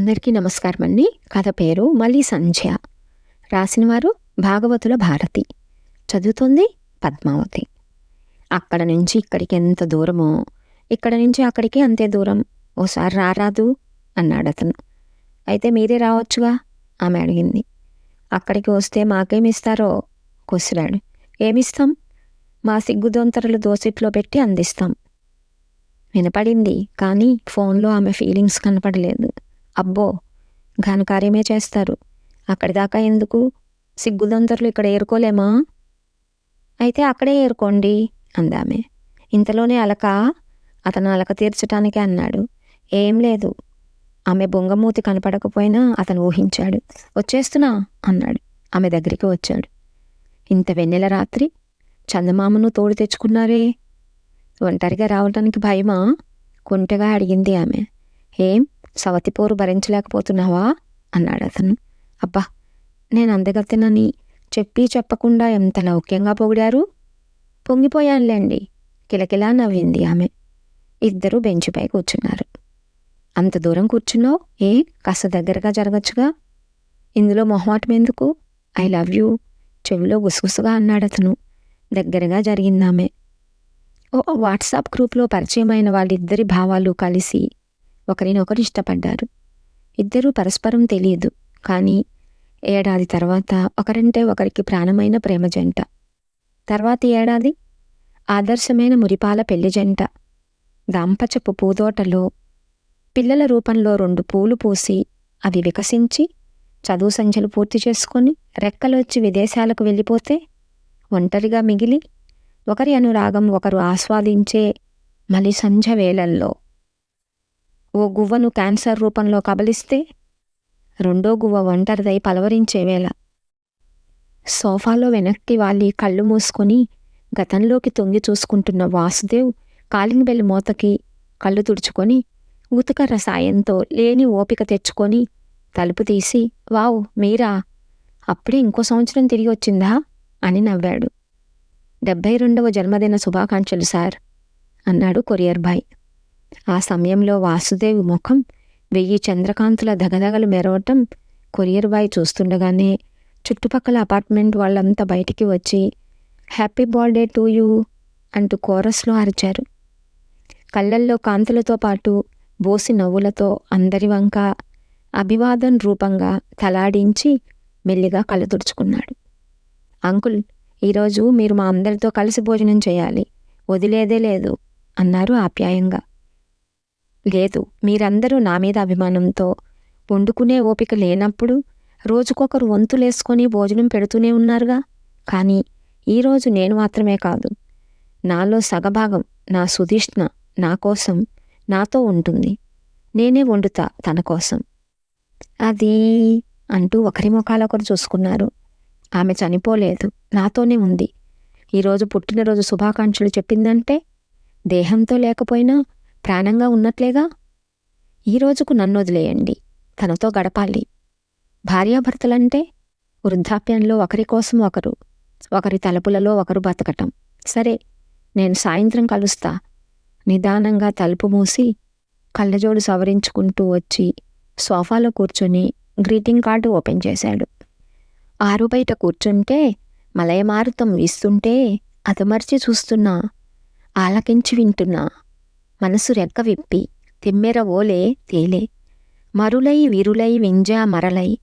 అందరికీ నమస్కారం అండి కథ పేరు మళ్ళీ సంధ్య. రాసినవారు భాగవతుల భారతి. చదువుతుంది పద్మావతి. అక్కడ నుంచి ఇక్కడికి ఎంత దూరమో ఇక్కడ నుంచి అక్కడికి అంతే దూరం. ఓసారి రారాదు అన్నాడు అతను. అయితే మీరే రావచ్చుగా? ఆమె అడిగింది. అక్కడికి వస్తే మాకేమిస్తారో కొసిరాడు. ఏమిస్తాం? మా సిగ్గుదొంతరలు దోసిట్లో పెట్టి అందిస్తాం. వినపడింది కానీ ఫోన్లో ఆమె ఫీలింగ్స్ కనపడలేదు. అబ్బో ఘనకార్యమే చేస్తారు. అక్కడిదాకా ఎందుకు? సిగ్గుదంతరులు ఇక్కడ ఏరుకోలేమా? అయితే అక్కడే ఏరుకోండి అందామె. ఇంతలోనే అలక అతను అలక తీర్చటానికే అన్నాడు. ఏం లేదు. ఆమె బొంగమూతి కనపడకపోయినా అతను ఊహించాడు. వచ్చేస్తున్నా అన్నాడు. ఆమె దగ్గరికి వచ్చాడు. ఇంత వెన్నెల రాత్రి చందమామను తోడు తెచ్చుకున్నారే? ఒంటరిగా రావటానికి భయమా? కుంటగా అడిగింది ఆమె. ఏం? సవతిపోరు భరించలేకపోతున్నావా? అన్నాడు అతను. అబ్బా నేను అందగత్తెనని చెప్పి చెప్పకుండా ఎంత నౌక్యంగా పొగిడారు? పొంగిపోయానులేండి కిలకిలా నవ్వింది ఆమె. ఇద్దరూ బెంచిపై కూర్చున్నారు. అంత దూరం కూర్చున్నావు? ఏ కాస్త దగ్గరగా జరగచ్చుగా? ఇందులో మొహమాటం ఎందుకు? ఐ లవ్ యూ చెవిలో గుసగుసగా అన్నాడు అతను. దగ్గరగా జరిగిందామె ఓ వాట్సాప్ గ్రూప్లో పరిచయమైన వాళ్ళిద్దరి భావాలు కలిసి ఒకరినొకరు ఇష్టపడ్డారు. ఇద్దరూ పరస్పరం తెలియదు కానీ ఏడాది తర్వాత ఒకరంటే ఒకరికి ప్రాణమైన ప్రేమ జంట. తర్వాతి ఏడాది ఆదర్శమైన మురిపాల పెళ్ళి జంట. దాంపచపు పూదోటలో పిల్లల రూపంలో రెండు పూలు పూసి అవి వికసించి చదువు సంఖ్యలు పూర్తి చేసుకొని రెక్కలొచ్చి విదేశాలకు వెళ్ళిపోతే ఒంటరిగా మిగిలి ఒకరి అనురాగం ఒకరు ఆస్వాదించే మలి సంధ్య వేళల్లో ఓ గువ్వను క్యాన్సర్ రూపంలో కబలిస్తే రెండో గువ్వ ఒంటరిదై పలవరించేవేళ సోఫాలో వెనక్కి వాలి కళ్ళు మూసుకొని గతంలోకి తొంగి చూసుకుంటున్న వాసుదేవ్ కాలింగ్ బెల్ మూతకి కళ్ళు తుడుచుకొని ఊతకర్ర సాయంతో లేని ఓపిక తెచ్చుకొని తలుపు తీసి వావ్ మీరా? అప్పుడే ఇంకో సంవత్సరం తిరిగి వచ్చిందా? అని నవ్వాడు. డెబ్భై రెండవ జన్మదిన శుభాకాంక్షలు సార్ అన్నాడు కొరియర్ బాయ్. ఆ సమయంలో వాసుదేవి ముఖం వెయ్యి చంద్రకాంతుల దగదగలు మెరవటం కొరియర్ బాయ్ చూస్తుండగానే చుట్టుపక్కల అపార్ట్మెంట్ వాళ్ళంతా బయటికి వచ్చి హ్యాపీ బర్త్డే టు యూ అంటూ కోరస్లో అరిచారు. కళ్ళల్లో కాంతులతో పాటు బోసి నవ్వులతో అందరి వంక అభివాదం రూపంగా తలాడించి మెల్లిగా కళ్ళు తుడుచుకున్నాడు. అంకుల్ ఈరోజు మీరు మా అందరితో కలిసి భోజనం చేయాలి. వదిలేదే లేదు అన్నారు ఆప్యాయంగా. లేదు మీరందరూ నా మీద అభిమానంతో వండుకునే ఓపిక లేనప్పుడు రోజుకొకరు వంతులేసుకొని భోజనం పెడుతూనే ఉన్నారుగా. కానీ ఈరోజు నేను మాత్రమే కాదు నాలో సగభాగం నా సుధిష్ణ నా కోసం నాతో ఉంటుంది. నేనే వండుతా తన కోసం. అది అంటూ ఒకరి ముఖాలొకరు చూసుకున్నారు. ఆమె చనిపోలేదు నాతోనే ఉంది. ఈరోజు పుట్టినరోజు శుభాకాంక్షలు చెప్పిందంటే దేహంతో లేకపోయినా ప్రాణంగా ఉన్నట్లేగా? ఈ రోజుకు నన్ను వదిలేయండి తనతో గడపాలి. భార్యాభర్తలంటే వృద్ధాప్యంలో ఒకరి కోసం ఒకరు ఒకరి తలుపులలో ఒకరు బతకటం. సరే నేను సాయంత్రం కలుస్తా. నిదానంగా తలుపు మూసి కళ్ళజోడు సవరించుకుంటూ వచ్చి సోఫాలో కూర్చొని గ్రీటింగ్ కార్డు ఓపెన్ చేశాడు. ఆరు బయట కూర్చుంటే మలయమారుతం వీస్తుంటే అతమర్చి చూస్తున్నా ఆలకించి వింటున్నా. మనసు రెక్క విప్పి తిమ్మెర ఓలే తేలే. మరులై విరులై వింజా మరలై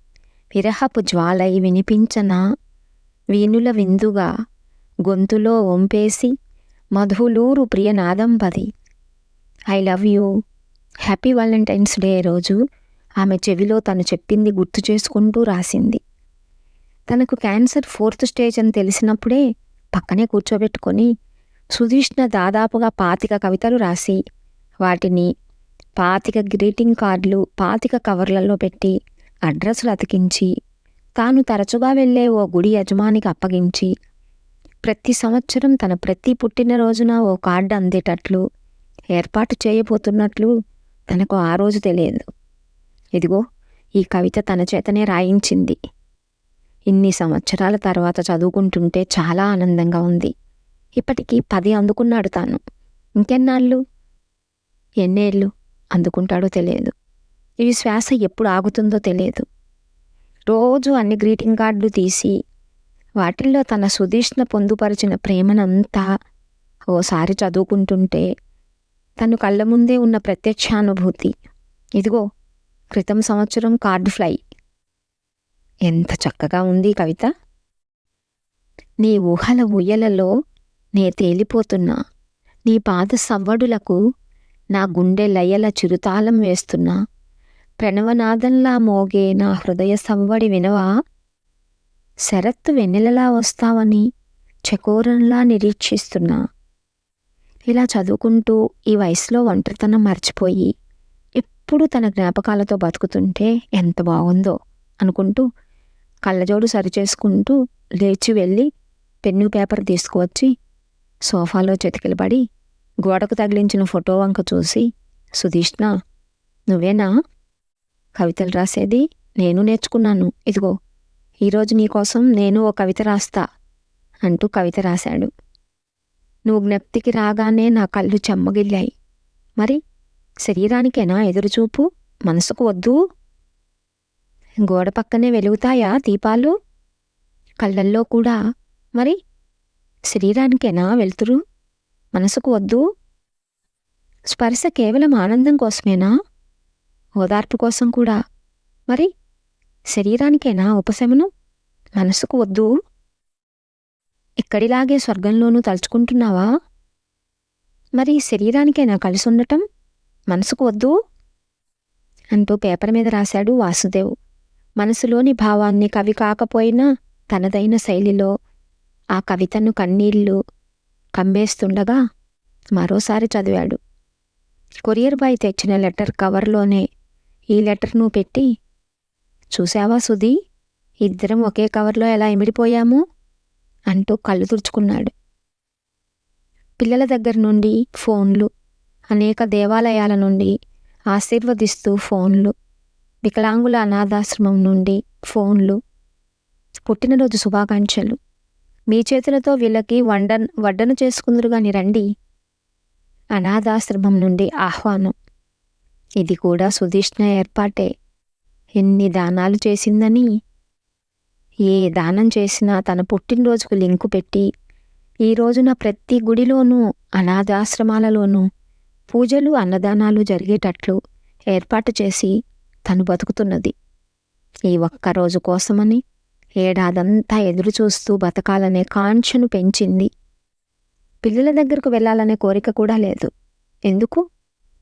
విరహపు జ్వాలై వినిపించనా? వీనుల విందుగా గొంతులో ఒంపేసి మధులూరు ప్రియనాదంపది I love you. Happy Valentine's day రోజు ఆమె చెవిలో తను చెప్పింది గుర్తు చేసుకుంటూ రాసింది. తనకు క్యాన్సర్ ఫోర్త్ స్టేజ్ అని తెలిసినప్పుడే పక్కనే కూర్చోబెట్టుకొని సుధీష్ణ దాదాపుగా పాతిక కవితలు రాసి వాటిని పాతిక గ్రీటింగ్ కార్డులు పాతిక కవర్లలో పెట్టి అడ్రస్లు అతికించి తాను తరచుగా వెళ్ళే ఓ గుడి యజమానికి అప్పగించి ప్రతి సంవత్సరం తన ప్రతి పుట్టినరోజున ఓ కార్డు అందేటట్లు ఏర్పాటు చేయబోతున్నట్లు తనకు ఆ రోజు తెలియదు. ఇదిగో ఈ కవిత తన చేతనే రాయించింది. ఇన్ని సంవత్సరాల తర్వాత చదువుకుంటుంటే చాలా ఆనందంగా ఉంది. ఇప్పటికీ పది అందుకున్నాడు తాను. ఇంకెన్నాళ్ళు? ఎన్నేళ్ళు అందుకుంటాడో తెలియదు. ఇవి శ్వాస ఎప్పుడు ఆగుతుందో తెలియదు. రోజు అన్ని గ్రీటింగ్ కార్డులు తీసి వాటిల్లో తన సుధీష్ణ పొందుపరిచిన ప్రేమనంతా ఓసారి చదువుకుంటుంటే తను కళ్ళ ముందే ఉన్న ప్రత్యక్షానుభూతి. ఇదిగో క్రితం సంవత్సరం కార్డు ఫ్లై. ఎంత చక్కగా ఉంది కవిత. నీ ఊహల ఊయలలో నే తేలిపోతున్నా. నీ పాద సవ్వడులకు నా గుండె లయల చిరుతాళం వేస్తున్నా. ప్రణవనాదంలా మోగే నా హృదయ సవ్వడి వినవా? శరత్తు వెన్నెలలా వస్తావని చకోరంలా నిరీక్షిస్తున్నా. ఇలా చదువుకుంటూ ఈ వయసులో ఒంటరితనం మర్చిపోయి ఎప్పుడు తన జ్ఞాపకాలతో బతుకుతుంటే ఎంత బాగుందో అనుకుంటూ కళ్ళజోడు సరిచేసుకుంటూ లేచి వెళ్ళి పెన్ను పేపర్ తీసుకువచ్చి సోఫాలో చెతికిలబడి గోడకు తగిలించిన ఫోటో వంక చూసి సుధీష్ణ నువ్వేనా? కవితలు రాసేది నేను నేర్చుకున్నాను. ఇదిగో ఈరోజు నీకోసం నేను ఓ కవిత రాస్తా అంటూ కవిత రాశాడు. నువ్వు జ్ఞప్తికి రాగానే నా కళ్ళు చెమ్మగిల్లాయి. మరి శరీరానికేనా ఎదురుచూపు మనసుకు వద్దు. గోడ పక్కనే వెలుగుతాయా దీపాలు? కళ్ళల్లో కూడా. మరి శరీరానికేనా వెళ్తురు? మనసుకు వద్దు? స్పర్శ కేవలం ఆనందం కోసమేనా? ఓదార్పు కోసం కూడా. మరి శరీరానికేనా ఉపశమనం? మనసుకు వద్దు? ఇక్కడిలాగే స్వర్గంలోనూ తలుచుకుంటున్నావా? మరి శరీరానికేనా కలిసి ఉండటం మనసుకు వద్దు? అంటూ పేపర్ మీద రాశాడు వాసుదేవ్. మనసులోని భావాన్ని కవి కాకపోయినా తనదైన శైలిలో ఆ కవితను కన్నీళ్ళు కమ్మేస్తుండగా మరోసారి చదివాడు. కొరియర్ బాయ్ తెచ్చిన లెటర్ కవర్లోనే ఈ లెటర్ను పెట్టి చూశావా సుధీ? ఇద్దరం ఒకే కవర్లో ఎలా ఇమిడిపోయాము అంటూ కళ్ళు తుడుచుకున్నాడు. పిల్లల దగ్గర నుండి ఫోన్లు అనేక దేవాలయాల నుండి ఆశీర్వదిస్తూ ఫోన్లు వికలాంగుల అనాథాశ్రమం నుండి ఫోన్లు పుట్టినరోజు శుభాకాంక్షలు. మీ చేతులతో వీళ్ళకి వండ వడ్డన చేసుకుందరు గాని రండి. అనాథాశ్రమం నుండి ఆహ్వానం. ఇది కూడా సుధిష్ణ ఏర్పాటే. ఎన్ని దానాలు చేసిందని? ఏ దానం చేసినా తన పుట్టినరోజుకు లింకు పెట్టి ఈ రోజున ప్రతి గుడిలోనూ అనాథాశ్రమాలలోనూ పూజలు అన్నదానాలు జరిగేటట్లు ఏర్పాటు చేసి తను బతుకుతున్నది. ఈ ఒక్క రోజు కోసమని ఏడాదంతా ఎదురుచూస్తూ బతకాలనే కాంక్షను పెంచింది. పిల్లల దగ్గరకు వెళ్ళాలనే కోరిక కూడా లేదు. ఎందుకు?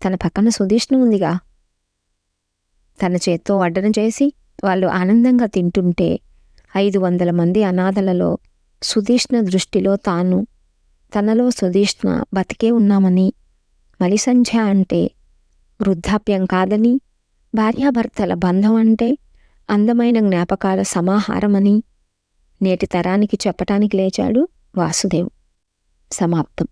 తన పక్కన సుధీష్ణు ఉందిగా. తన చేత్తో వడ్డన చేసి వాళ్ళు ఆనందంగా తింటుంటే ఐదు వందల మంది అనాథలలో సుధీష్ణ దృష్టిలో తాను తనలో సుధీష్ణ బతికే ఉన్నామని మలిసంధ్య అంటే వృద్ధాప్యం కాదని భార్యాభర్తల బంధం అంటే అందమైన జ్ఞాపకాల సమాహారమని నేటి తరానికి చెప్పటానికి లేచాడు వాసుదేవ్. సమాప్తం.